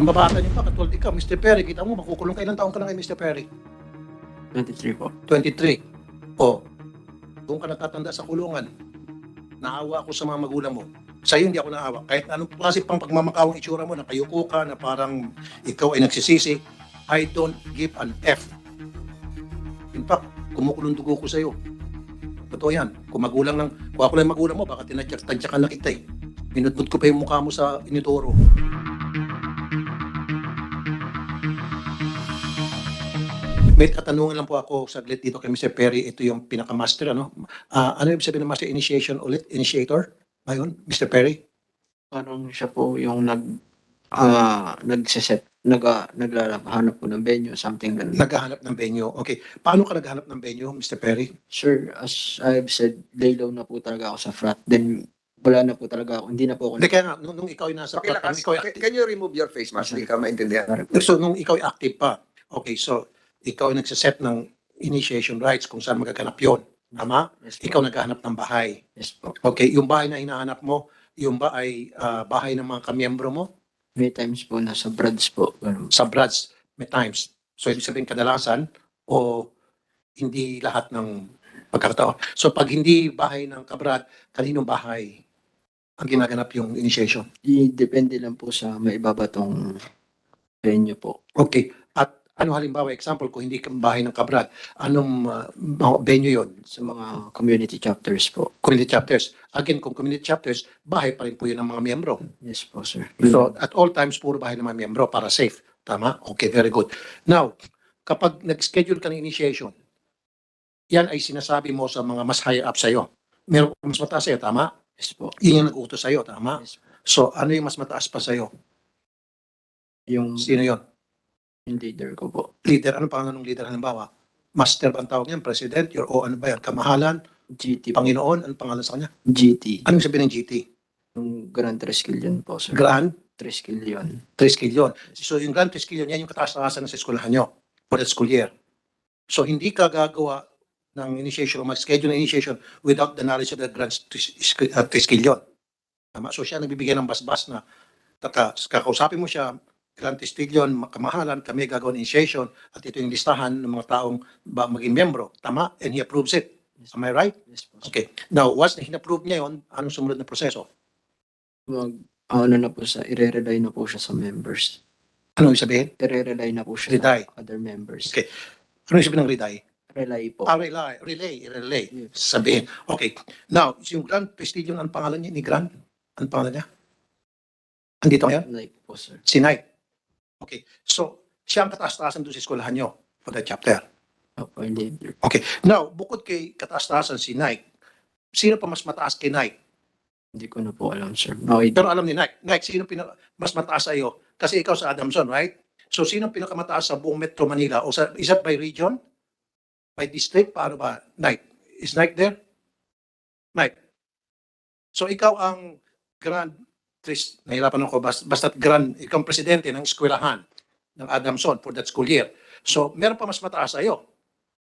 Ang babata niyo pa, katulad ikaw, Mr. Perry, kita mo, makukulong ka ilang taon ka na kay Mr. Perry? 23 po. 23. O, doon ka natatanda sa kulungan. Naawa ako sa mga magulang mo. Sa iyo, hindi ako naawa. Kahit anong klase pang pagmamakawang itsura mo, nakayuko ka, na parang ikaw ay nagsisisi, I don't give an F. In fact, kumukulong dugo ko sa iyo. Totoo yan. Kung magulang lang, kung ako lang magulang mo, baka tinadyak-tadyakan na kita eh. Minutmut ko pa yung mukha mo sa inituro. May katanungan lang po ako saglit dito kay Mr. Perry. Ito yung pinaka-master, ano? Ah, ano yung sabihin ng master initiation ulit? Initiator? Ayun, Mr. Perry? Parang siya po yung nag ah nagseset nag ah, naghahanap po ng venue something ganun. Naghahanap ng venue. Okay. Paano ka naghahanap ng venue, Mr. Perry? Sir, as I've said, lay low na po talaga ako sa frat. Then wala na po talaga ako. Hindi na po ako Hindi, kaya nga, nung, nung ikaw ay nasa... Pakilakas. nung ikaw ay Can, can you remove your face mask? Hindi ka maintindihan. So, nung ikaw ay active pa, okay, so, ikaw ay nagsaset ng initiation rights kung saan magaganap yon Tama? Yes po. Ikaw naghahanap ng bahay. Yes po. Okay, yung bahay na hinahanap mo, yung ba ay ah, bahay ng mga kamiyembro mo? May times po nasa Brads po. Ganun. Sa Brads, may times. So, ibig sabihin kadalasan o hindi lahat ng pagkakataon. So, pag hindi bahay ng kabrad, kaninong bahay ang ginaganap yung initiation? Di, depende lang po sa may ibabatong venue po. Okay. Ano halimbawa, example, kung hindi ka bahay ng kabrad, anong mga venue yon? Sa mga community chapters po. Community chapters. Again, kung community chapters, bahay pa rin po yun ng mga miyembro. Yes po, sir. So, at all times, puro bahay ng mga miyembro para safe. Tama? Okay, very good. Now, kapag nag-schedule ka ng initiation, yan ay sinasabi mo sa mga mas higher up sa'yo. Meron mas mataas sa'yo, tama? Yes po. Yun yung nag-utos sa'yo, tama? Yes po. So, ano yung mas mataas pa sa'yo? Yung, Sino yon? Yung leader ko po. Leader, ano pangalan ng leader halimbawa? Master ba ang tawag niyan? President? Your, o ano ba yan? Kamahalan? GT. Panginoon? Ano pangalan sa kanya? GT. Anong sabihin ng GT? Yung Grand Tresquillion po, sir. Grand Tresquillion. Trisquillion. So yung Grand Trisquillion, yan yung kataas-taasan na sa eskwelahan nyo for that school year. So hindi ka gagawa ng initiation o mag-schedule ng initiation without the knowledge of the Grand Tris- uh. Tama? So siya nagbibigay ng basbas na taka, kakausapin mo siya, Grand Trisquillion, kamahalan, kami gagawa ng initiation at ito yung listahan ng mga taong ba maging membro. Tama? And he approves it. Am I right? Yes po, sir. Okay. Now, once na hinapprove niya yon, anong sumunod na proseso? Mag, ano na po sa, ire-rely na po siya sa members. Ano yung sabihin? Ire-rely na po siya Rely. sa other members. Okay. Ano yung sabihin ng? Rely po. Ah, relay, relay, relay. Yes. Sabihin. Okay. Now, yung Grand Prestige, ang pangalan niya ni Grand? Ang pangalan niya? Andito ngayon? Like po, sir. Si Knight. Okay. So, siya ang kataas-taasan doon sa eskwelahan niyo for that chapter. Opo, leader. Okay. Now, bukod kay kataas-taasan si Knight, sino pa mas mataas kay Knight? Hindi ko na po alam, sir. No idea. Pero alam ni Knight. Knight, sino pinaka, mas mataas sa iyo? Kasi ikaw sa Adamson, right? So, sino ang pinakamataas sa buong Metro Manila? O sa, is that by region? By district? Paano ba? Knight. Is Knight there? Knight. So, ikaw ang grand, Tris, nahirapan ako, basta, basta grand, ikaw ang presidente ng eskwelahan ng Adamson for that school year. So, meron pa mas mataas sa iyo.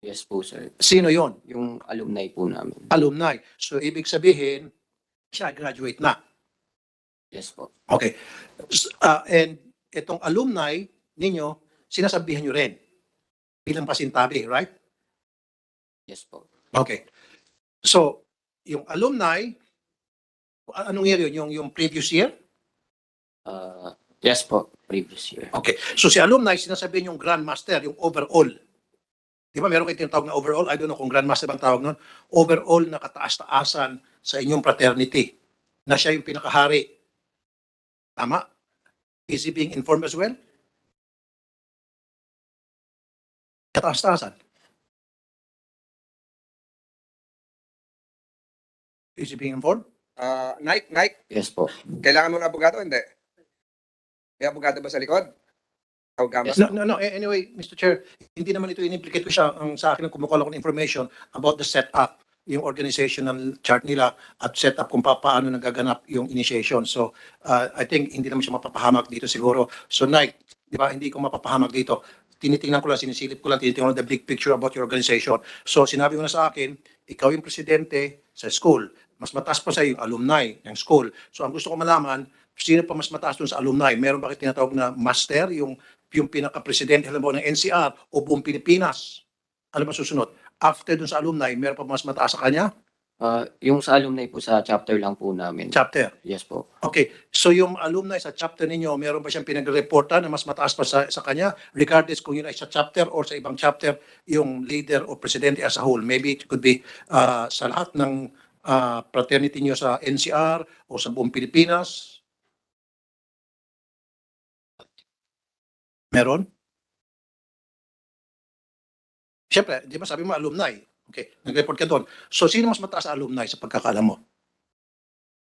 Yes po, sir. Sino yon? Yung alumni po namin. Alumni. So, ibig sabihin, siya graduate na. Yes po. Okay. S- ah, and itong alumni ninyo, sinasabihan nyo rin bilang pasintabi, right? Yes po. Okay. So, yung alumni, anong year yun? Yung, yung previous year? Uh, yes po, previous year. Okay. So, si alumni, sinasabihan yung grandmaster, yung overall. Di ba, meron kayo tinatawag na overall? I don't know kung grandmaster bang tawag nun. Overall na kataas-taasan sa inyong fraternity na siya yung pinakahari. Tama? Is he being informed as well? Kataas-taasan. Is he being informed? Ah, Nike, Nike, Yes po. kailangan mo ng abogado? Hindi. May abogado ba sa likod? Gamas? No, no, no. Anyway, Mr. Chair, hindi naman ito in-implicate ko siya. Ang sa akin, ang kumukuha ko ng information about the setup, yung organizational chart nila at setup kung pa, paano nagaganap yung initiation. So, uh, I think hindi naman siya mapapahamak dito siguro. So, Nike, di ba, hindi ko mapapahamak dito. Tinitingnan ko lang, sinisilip ko lang, tinitingnan ko lang the big picture about your organization. So, sinabi mo na sa akin, ikaw yung presidente sa school. Mas mataas pa sa yung alumni ng school. So, ang gusto ko malaman, sino pa mas mataas dun sa alumni? Meron ba kayo tinatawag na master, yung, yung pinaka-presidente, alam mo, ng NCR o buong Pilipinas? Ano ba susunod? After dun sa alumni, meron pa mas mataas sa kanya? Ah, yung sa alumni po sa chapter lang po namin. Chapter. Yes po. Okay, so yung alumni sa chapter ninyo, meron ba siyang pinag-reporta na mas mataas pa sa, sa kanya, regardless kung yun ay sa chapter or sa ibang chapter, yung leader o presidente as a whole. Maybe it could be uh, sa lahat ng uh, fraternity niyo sa NCR o sa buong Pilipinas. Meron? Siyempre, di ba sabi mo alumni? Okay, nag-report ka doon. So, sino mas mataas sa alumni sa pagkakaalam mo?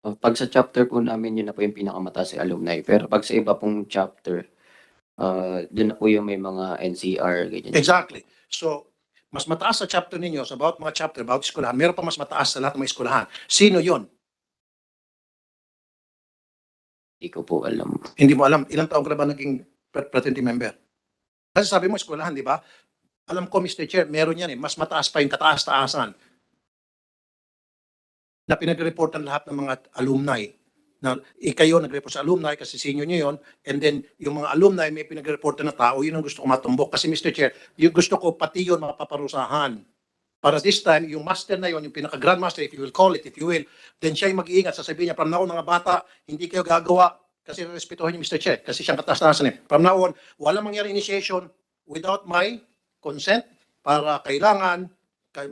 Ah, pag sa chapter po namin, yun na po yung pinakamataas sa alumni. Pero pag sa iba pong chapter, ah doon na po yung may mga NCR, ganyan. Exactly. So, mas mataas sa chapter ninyo, sa bawat mga chapter, bawat eskwelahan, meron pa mas mataas sa lahat ng mga eskwelahan. Sino yon? Hindi ko po alam. Hindi mo alam. Ilang taong ka na ba naging frat- fraternity member? Kasi sabi mo, eskwelahan, di ba? Alam ko, Mr. Chair, meron yan eh. Mas mataas pa yung kataas-taasan na pinag-reportan lahat ng mga alumni. Na eh, kayo nag-report sa alumni kasi senior nyo yun. And then, yung mga alumni may pinag-reportan na tao, yun ang gusto ko matumbok. Kasi Mr. Chair, yung gusto ko pati yun mapaparusahan. Para this time, yung master na yun, yung pinaka-grandmaster, if you will call it, if you will, then siya yung mag-iingat. Sasabihin niya, from now on, mga bata, hindi kayo gagawa kasi respetuhin niyo Mr. Chair, kasi siyang kataas-taasan eh. From now on, wala mangyari initiation without my consent para kailangan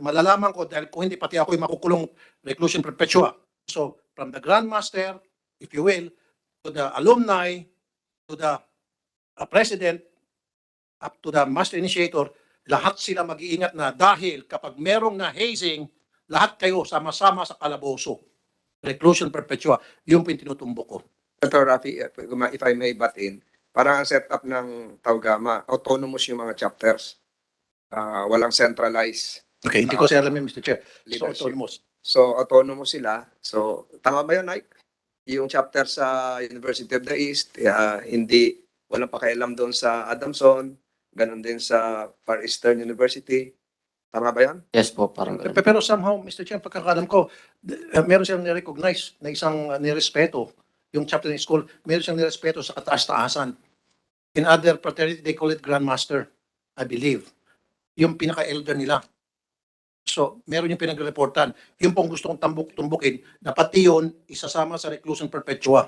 malalaman ko dahil kung hindi pati ako yung makukulong reclusion perpetua. So, from the grandmaster, if you will, to the alumni, to the uh, president, up to the master initiator, lahat sila mag-iingat na dahil kapag merong na hazing, lahat kayo sama-sama sa kalaboso. Reclusion perpetua. Yung po yung tinutumbok ko. Dr. Rafi, if I may butt in, parang ang setup ng Taugama, autonomous yung mga chapters. Ah, walang centralized Okay, hindi ko siya alam yun, Mr. Chair. So, leadership. autonomous. So, autonomous sila. So, tama ba yun, Mike? Yung chapter sa University of the East, ah, hindi, walang pakialam doon sa Adamson, ganun din sa Far Eastern University. Tama ba yun? Yes po, parang Pe- ganun. Pero somehow, Mr. Chair, pagkakalam ko, d- uh, meron silang nirecognize na isang uh, nirespeto. Yung chapter ng school, meron silang nirespeto sa kataas-taasan. In other fraternity, they call it grandmaster, I believe. Yung pinaka-elder nila. So, meron yung pinag-reportan. Yung pong gusto kong tambuk-tumbukin, na pati yun, isasama sa reclusion perpetua.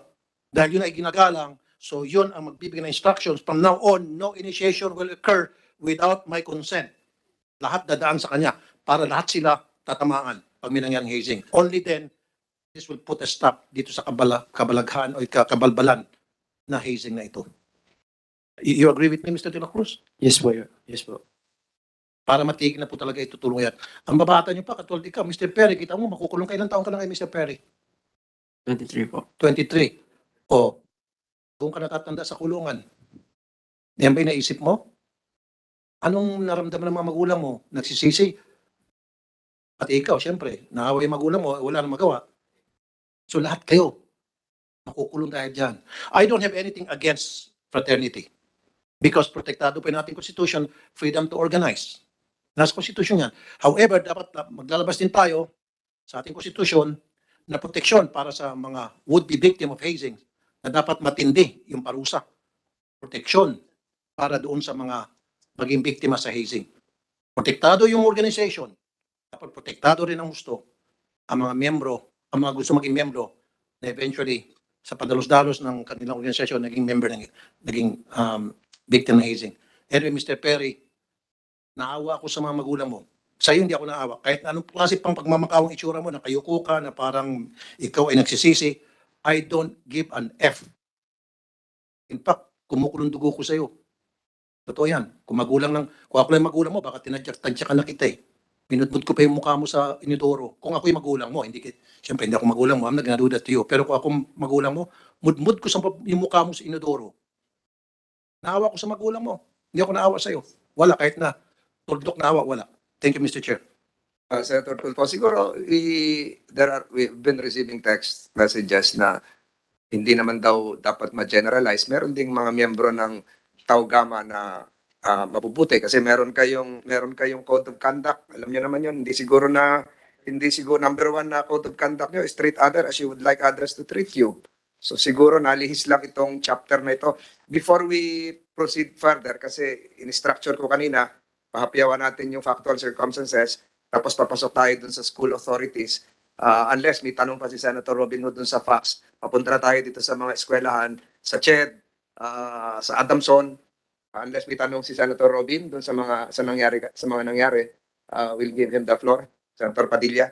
Dahil yun ay ginagalang, so yun ang magbibigay ng instructions. From now on, no initiation will occur without my consent lahat dadaan sa kanya para lahat sila tatamaan pag may nangyaring hazing. Only then, this will put a stop dito sa kabala, kabalaghan o kabalbalan na hazing na ito. You, you agree with me, Mr. De La Cruz? Yes po, yes po. Para matigil na po talaga itutulong yan. Ang babata niyo pa, katulad ikaw, Mr. Perry, kita mo, makukulong ka ilang taon ka na kay Mr. Perry? 23 po. 23. O, kung ka natatanda sa kulungan, yan ba yung naisip mo? Anong naramdaman ng mga magulang mo? Nagsisisi? At ikaw, syempre, naawa yung magulang mo, wala nang magawa. So lahat kayo, makukulong dahil dyan. I don't have anything against fraternity. Because protektado pa yung ating constitution, freedom to organize. Nasa constitution yan. However, dapat maglalabas din tayo sa ating constitution na proteksyon para sa mga would-be victim of hazing na dapat matindi yung parusa. Proteksyon para doon sa mga maging biktima sa hazing. Protektado yung organization. Dapat protektado rin ang gusto ang mga miyembro, ang mga gusto maging miyembro na eventually sa padalos-dalos ng kanilang organisasyon naging member ng naging um, victim ng hazing. Anyway, Mr. Perry, naawa ako sa mga magulang mo. Sa iyo hindi ako naawa. Kahit anong klase pang pagmamakawang itsura mo, na kayuko ka, na parang ikaw ay nagsisisi, I don't give an F. In fact, kumukulong dugo ko sa iyo. Totoo yan. Kung magulang ng, kung ako lang magulang mo, baka tinadyak-tadyak ka na kita eh. Pinudmud ko pa yung mukha mo sa inidoro. Kung ako yung magulang mo, hindi kit, siyempre hindi ako magulang mo, I'm not gonna to you. Pero kung ako magulang mo, mudmud ko sa yung mukha mo sa inidoro. Naawa ko sa magulang mo. Hindi ako naawa sa iyo. Wala, kahit na tuldok naawa, wala. Thank you, Mr. Chair. Uh, Senator Tulfo, siguro we, there are, we've been receiving text messages na hindi naman daw dapat ma-generalize. Meron ding mga miyembro ng Taugama na ah, mabubuti kasi meron kayong meron kayong code of conduct. Alam niyo naman 'yon. Hindi siguro na hindi siguro number one na code of conduct niyo is treat other as you would like others to treat you. So siguro nalihis lang itong chapter na ito. Before we proceed further, kasi in-structure ko kanina, pahapyawan natin yung factual circumstances, tapos papasok tayo dun sa school authorities. Ah, unless may tanong pa si Senator Robin Hood dun sa facts, papunta tayo dito sa mga eskwelahan, sa CHED, ah, sa Adamson, unless may tanong si Senator Robin dun sa mga sa nangyari sa mga nangyari, ah, we'll give him the floor. Senator Padilla.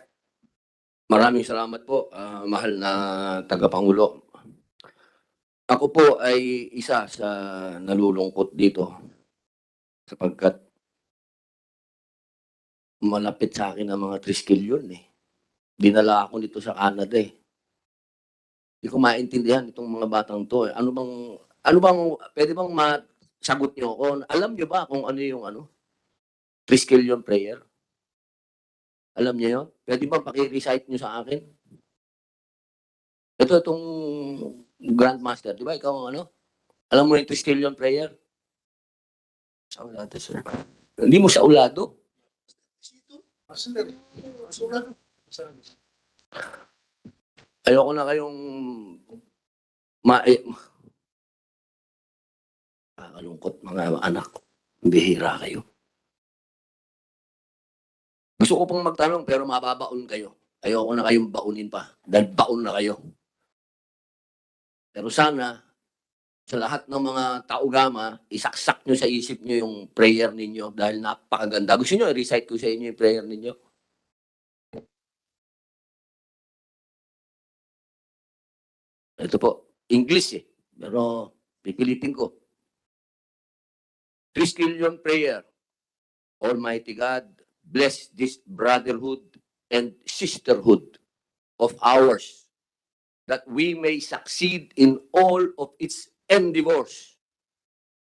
Maraming salamat po, ah, mahal na tagapangulo. Ako po ay isa sa nalulungkot dito sapagkat malapit sa akin ang mga triskilyon eh. Dinala ako nito sa Canada eh. Hindi ko maintindihan itong mga batang to eh. Ano bang, ano bang, pwede bang masagot niyo ako? Alam niyo ba kung ano yung ano? Triskilyon prayer? Alam niyo yun? Pwede ba paki-recite niyo sa akin? Ito itong Grandmaster, di ba? Ikaw ano? Alam mo yung Triskelion prayer? Sa ulado, sir. Hindi mo sa ulado? Ayoko na kayong ma Nakakalungkot mga anak. Bihira kayo. Gusto ko pong magtanong pero mababaon kayo. Ayoko na kayong baunin pa. Dahil baon na kayo. Pero sana, sa lahat ng mga taugama, isaksak nyo sa isip nyo yung prayer ninyo dahil napakaganda. Gusto nyo, i-recite ko sa inyo yung prayer ninyo? Ito po, English eh. Pero pipilitin ko. Triskelion prayer. Almighty God, bless this brotherhood and sisterhood of ours that we may succeed in all of its endeavors,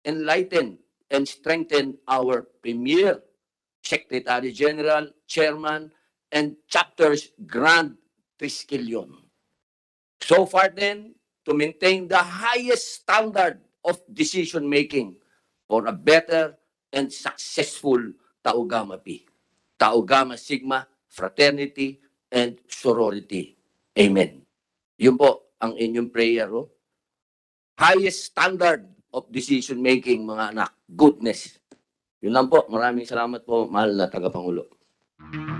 enlighten and strengthen our Premier, Secretary General, Chairman, and Chapter's Grand Triskelion. So far then, to maintain the highest standard of decision-making for a better and successful Taugama Pi. Taugama Sigma, Fraternity, and Sorority. Amen. Yun po ang inyong prayer. Oh highest standard of decision making mga anak. Goodness. Yun lang po. Maraming salamat po, mahal na tagapangulo. Thank you.